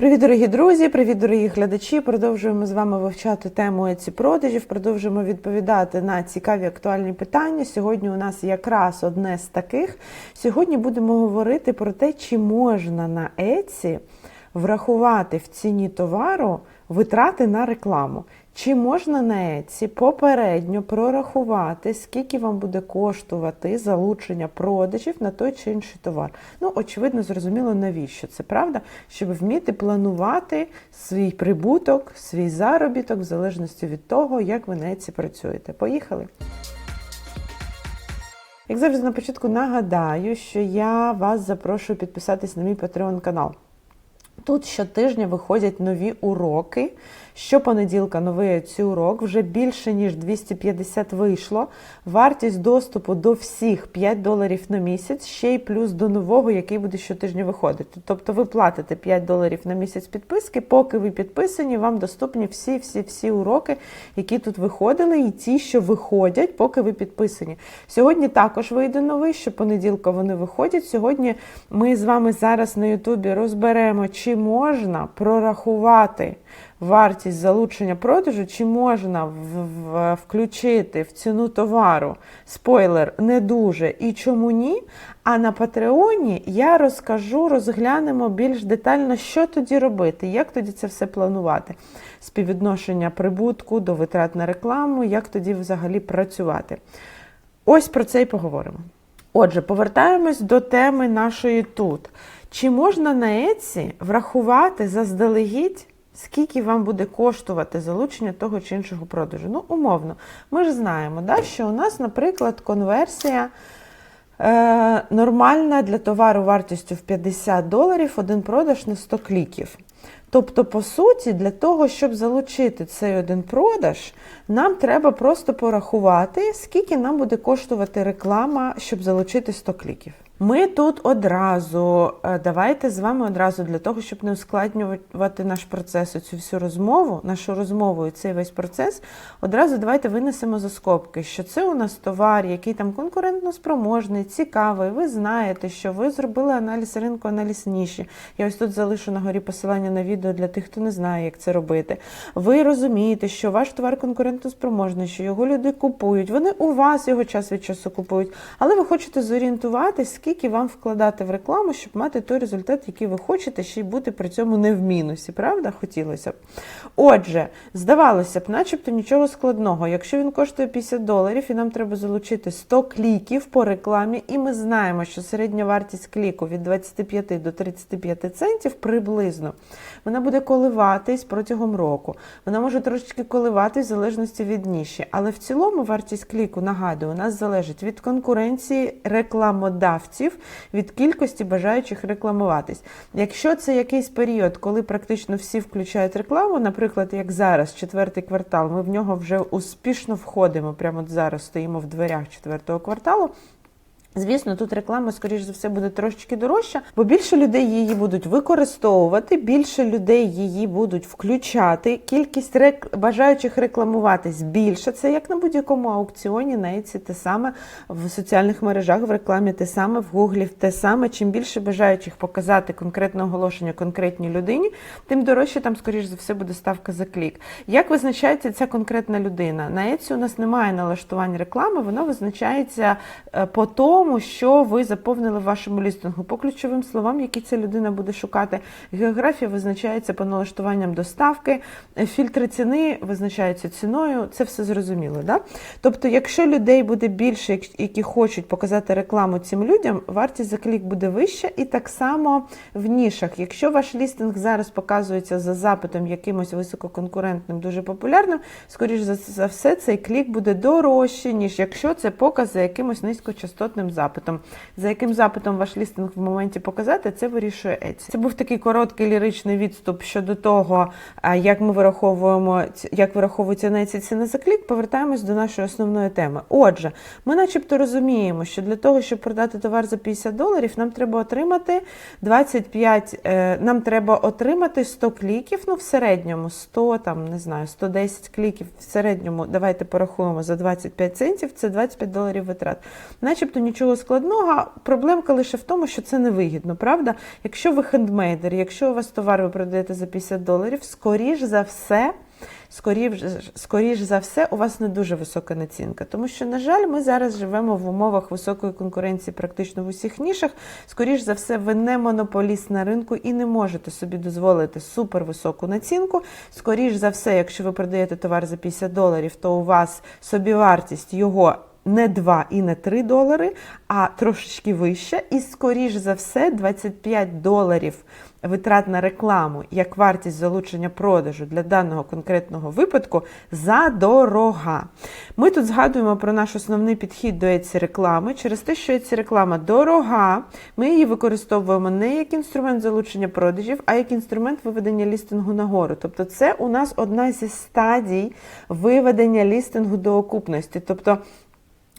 Привіт, дорогі друзі! Привіт, дорогі глядачі! Продовжуємо з вами вивчати тему еці продажів. Продовжуємо відповідати на цікаві актуальні питання. Сьогодні у нас якраз одне з таких. Сьогодні будемо говорити про те, чи можна на Еці врахувати в ціні товару витрати на рекламу. Чи можна на Еці попередньо прорахувати, скільки вам буде коштувати залучення продажів на той чи інший товар? Ну, очевидно, зрозуміло, навіщо це правда, щоб вміти планувати свій прибуток, свій заробіток в залежності від того, як ви на Еці працюєте. Поїхали! Як завжди на початку нагадаю, що я вас запрошую підписатись на мій Patreon канал. Тут щотижня виходять нові уроки. Щопонеділка новий цей урок, вже більше ніж 250 вийшло. Вартість доступу до всіх 5 доларів на місяць, ще й плюс до нового, який буде щотижня виходити. Тобто ви платите 5 доларів на місяць підписки, поки ви підписані, вам доступні всі-всі-всі уроки, які тут виходили, і ті, що виходять, поки ви підписані. Сьогодні також вийде новий, щопонеділка вони виходять. Сьогодні ми з вами зараз на Ютубі розберемо, чи можна прорахувати вартість залучення продажу, чи можна в, в, включити в ціну товару спойлер не дуже і чому ні. А на Патреоні я розкажу, розглянемо більш детально, що тоді робити, як тоді це все планувати. Співвідношення прибутку до витрат на рекламу, як тоді взагалі працювати. Ось про це і поговоримо. Отже, повертаємось до теми нашої тут. Чи можна на Еці врахувати заздалегідь? Скільки вам буде коштувати залучення того чи іншого продажу? Ну, умовно, ми ж знаємо, да, що у нас, наприклад, конверсія е, нормальна для товару вартістю в 50 доларів, один продаж на 100 кліків. Тобто, по суті, для того, щоб залучити цей один продаж, нам треба просто порахувати, скільки нам буде коштувати реклама, щоб залучити 100 кліків. Ми тут одразу, давайте з вами одразу для того, щоб не ускладнювати наш процес, цю всю розмову, нашу розмову і цей весь процес, одразу давайте винесемо за скобки, що це у нас товар, який там конкурентно спроможний, цікавий. Ви знаєте, що ви зробили аналіз ринку, аналіз ніші. Я ось тут залишу на горі посилання на відео для тих, хто не знає, як це робити. Ви розумієте, що ваш товар конкурентно спроможний, що його люди купують. Вони у вас його час від часу купують, але ви хочете зорієнтуватись, скільки вам вкладати в рекламу, щоб мати той результат, який ви хочете, ще й бути при цьому не в мінусі, правда? Хотілося б. Отже, здавалося б, начебто нічого складного. Якщо він коштує 50 доларів і нам треба залучити 100 кліків по рекламі, і ми знаємо, що середня вартість кліку від 25 до 35 центів приблизно, вона буде коливатись протягом року. Вона може трошечки коливатись в залежності від ніші. Але в цілому вартість кліку, нагадую, у нас залежить від конкуренції рекламодавців від кількості бажаючих рекламуватись. Якщо це якийсь період, коли практично всі включають рекламу, наприклад, як зараз, четвертий квартал, ми в нього вже успішно входимо. Прямо зараз стоїмо в дверях четвертого кварталу. Звісно, тут реклама, скоріш за все, буде трошечки дорожча, бо більше людей її будуть використовувати, більше людей її будуть включати. Кількість рек... бажаючих рекламуватись більше. Це як на будь-якому аукціоні, на Еці те саме в соціальних мережах, в рекламі те саме, в Гуглі те саме. Чим більше бажаючих показати конкретне оголошення конкретній людині, тим дорожче там, скоріш за все, буде ставка за клік. Як визначається ця конкретна людина? На Еці у нас немає налаштувань реклами, воно визначається по тому тому, що ви заповнили в вашому лістингу по ключовим словам, які ця людина буде шукати. Географія визначається по налаштуванням доставки, фільтри ціни визначаються ціною. Це все зрозуміло. Да? Тобто, якщо людей буде більше, які хочуть показати рекламу цим людям, вартість за клік буде вища, і так само в нішах. Якщо ваш лістинг зараз показується за запитом якимось висококонкурентним, дуже популярним, скоріш за все, цей клік буде дорожче, ніж якщо це показ за якимось низькочастотним запитом. За яким запитом ваш лістинг в моменті показати, це вирішує Еці. Це був такий короткий ліричний відступ щодо того, як ми вираховуємо, як вираховується на Еці ціна за клік. Повертаємось до нашої основної теми. Отже, ми, начебто, розуміємо, що для того, щоб продати товар за 50 доларів, нам треба отримати 25, е, нам треба отримати 100 кліків, ну в середньому 100, там не знаю, 110 кліків в середньому. Давайте порахуємо за 25 центів. Це 25 доларів витрат. Начебто нічого нічого складного. Проблемка лише в тому, що це невигідно, правда? Якщо ви хендмейдер, якщо у вас товар ви продаєте за 50 доларів, скоріш за все. Скоріш, скоріш за все, у вас не дуже висока націнка. Тому що, на жаль, ми зараз живемо в умовах високої конкуренції практично в усіх нішах. Скоріш за все, ви не монополіст на ринку і не можете собі дозволити супервисоку націнку. Скоріш за все, якщо ви продаєте товар за 50 доларів, то у вас собівартість його. Не 2 і не 3 долари, а трошечки вища. І, скоріш за все, 25 доларів витрат на рекламу як вартість залучення продажу для даного конкретного випадку задорога. Ми тут згадуємо про наш основний підхід до ці реклами. Через те, що ці реклама дорога, ми її використовуємо не як інструмент залучення продажів, а як інструмент виведення лістингу нагору. Тобто, це у нас одна зі стадій виведення лістингу до окупності. Тобто,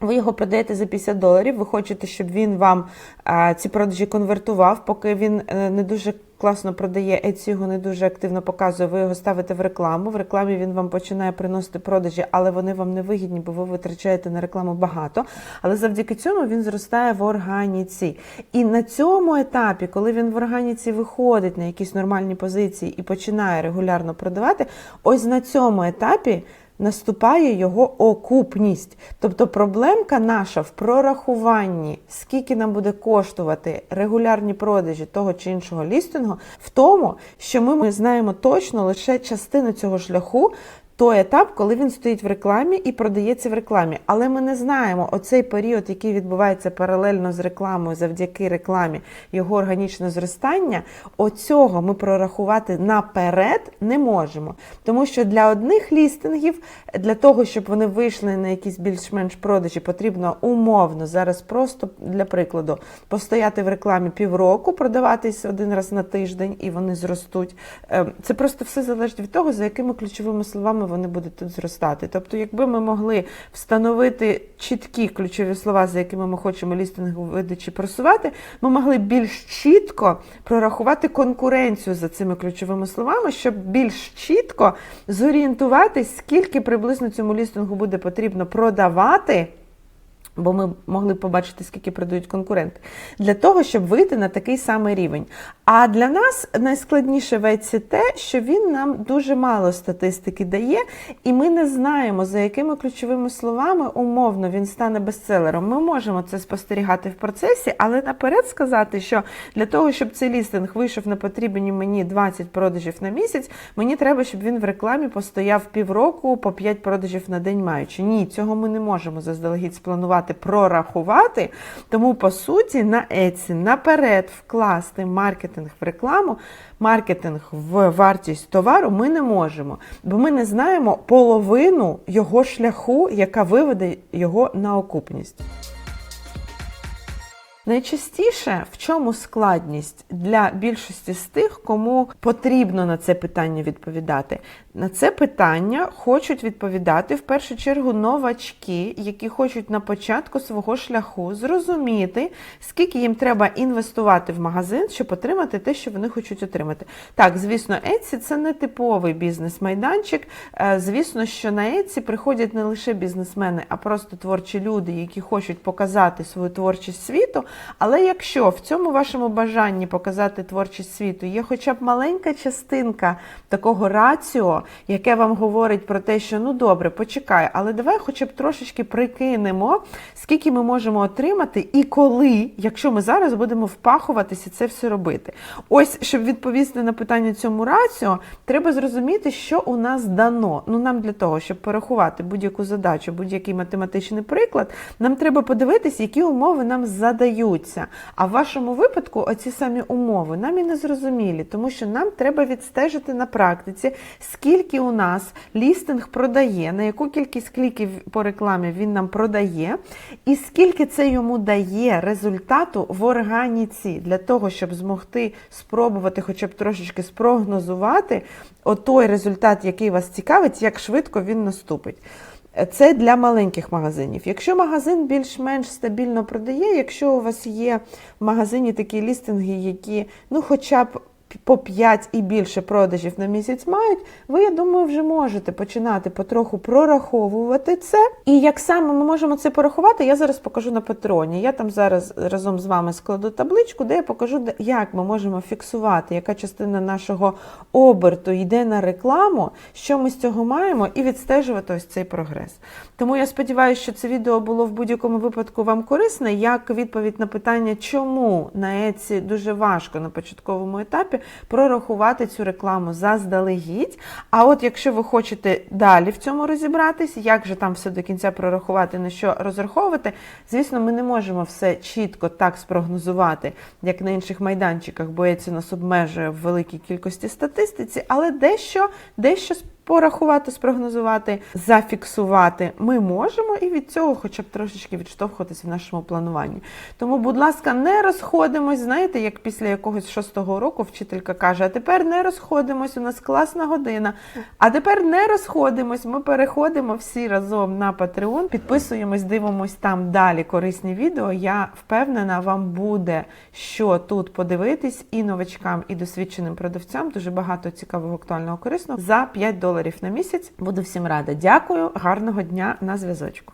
ви його продаєте за 50 доларів, ви хочете, щоб він вам а, ці продажі конвертував, поки він е, не дуже класно продає, Etsy його не дуже активно показує, ви його ставите в рекламу. В рекламі він вам починає приносити продажі, але вони вам не вигідні, бо ви витрачаєте на рекламу багато. Але завдяки цьому він зростає в органіці. І на цьому етапі, коли він в органіці виходить на якісь нормальні позиції і починає регулярно продавати, ось на цьому етапі наступає його окупність. Тобто проблемка наша в прорахуванні, скільки нам буде коштувати регулярні продажі того чи іншого лістингу, в тому, що ми, ми знаємо точно лише частину цього шляху. Той етап, коли він стоїть в рекламі і продається в рекламі. Але ми не знаємо оцей період, який відбувається паралельно з рекламою, завдяки рекламі, його органічне зростання. Оцього ми прорахувати наперед не можемо. Тому що для одних лістингів, для того, щоб вони вийшли на якісь більш-менш продажі, потрібно умовно зараз просто для прикладу постояти в рекламі півроку, продаватись один раз на тиждень, і вони зростуть. Ем, Це просто все залежить від того, за якими ключовими словами вони будуть тут зростати. Тобто, якби ми могли встановити чіткі ключові слова, за якими ми хочемо лістингу видачі просувати, ми могли більш чітко прорахувати конкуренцію за цими ключовими словами, щоб більш чітко зорієнтуватись, скільки приблизно цьому лістингу буде потрібно продавати. Бо ми могли побачити, скільки продають конкуренти, для того, щоб вийти на такий самий рівень. А для нас найскладніше в те, що він нам дуже мало статистики дає, і ми не знаємо, за якими ключовими словами умовно він стане бестселером. Ми можемо це спостерігати в процесі, але наперед сказати, що для того, щоб цей лістинг вийшов на потрібні мені 20 продажів на місяць, мені треба, щоб він в рекламі постояв півроку по 5 продажів на день маючи. Ні, цього ми не можемо заздалегідь спланувати прорахувати. Тому, по суті, на Etsy наперед вкласти маркетинг в рекламу, маркетинг в вартість товару ми не можемо, бо ми не знаємо половину його шляху, яка виведе його на окупність. Найчастіше в чому складність для більшості з тих, кому потрібно на це питання відповідати? На це питання хочуть відповідати в першу чергу новачки, які хочуть на початку свого шляху зрозуміти, скільки їм треба інвестувати в магазин, щоб отримати те, що вони хочуть отримати. Так, звісно, Etsy – це не типовий бізнес-майданчик. Е, Звісно, що на Etsy приходять не лише бізнесмени, а просто творчі люди, які хочуть показати свою творчість світу. Але якщо в цьому вашому бажанні показати творчість світу є хоча б маленька частинка такого раціо, яке вам говорить про те, що ну добре, почекай, але давай хоча б трошечки прикинемо, скільки ми можемо отримати і коли, якщо ми зараз будемо впахуватися це все робити. Ось, щоб відповісти на питання цьому раціо, треба зрозуміти, що у нас дано. Ну нам для того, щоб порахувати будь-яку задачу, будь-який математичний приклад, нам треба подивитися, які умови нам задаються. А в вашому випадку оці самі умови нам і не зрозумілі, тому що нам треба відстежити на практиці, скільки у нас лістинг продає, на яку кількість кліків по рекламі він нам продає, і скільки це йому дає результату в органіці для того, щоб змогти спробувати, хоча б трошечки спрогнозувати той результат, який вас цікавить, як швидко він наступить. Це для маленьких магазинів. Якщо магазин більш-менш стабільно продає, якщо у вас є в магазині такі лістинги, які ну хоча б по 5 і більше продажів на місяць мають, ви, я думаю, вже можете починати потроху прораховувати це. І як саме ми можемо це порахувати, я зараз покажу на патроні. Я там зараз разом з вами складу табличку, де я покажу, як ми можемо фіксувати, яка частина нашого оберту йде на рекламу, що ми з цього маємо, і відстежувати ось цей прогрес. Тому я сподіваюся, що це відео було в будь-якому випадку вам корисне, як відповідь на питання, чому на Еці дуже важко на початковому етапі прорахувати цю рекламу заздалегідь. А от якщо ви хочете далі в цьому розібратись, як же там все до кінця прорахувати, на що розраховувати, звісно, ми не можемо все чітко так спрогнозувати, як на інших майданчиках, бо це нас обмежує в великій кількості статистиці, але дещо, дещо порахувати, спрогнозувати, зафіксувати ми можемо і від цього хоча б трошечки відштовхуватися в нашому плануванні. Тому, будь ласка, не розходимось. Знаєте, як після якогось шостого року вчителька каже: а тепер не розходимось, у нас класна година. А тепер не розходимось. Ми переходимо всі разом на Patreon, підписуємось, дивимось там далі корисні відео. Я впевнена, вам буде що тут подивитись і новачкам, і досвідченим продавцям. Дуже багато цікавого, актуального, корисного за 5 доларів на місяць. Буду всім рада. Дякую, гарного дня на зв'язочку.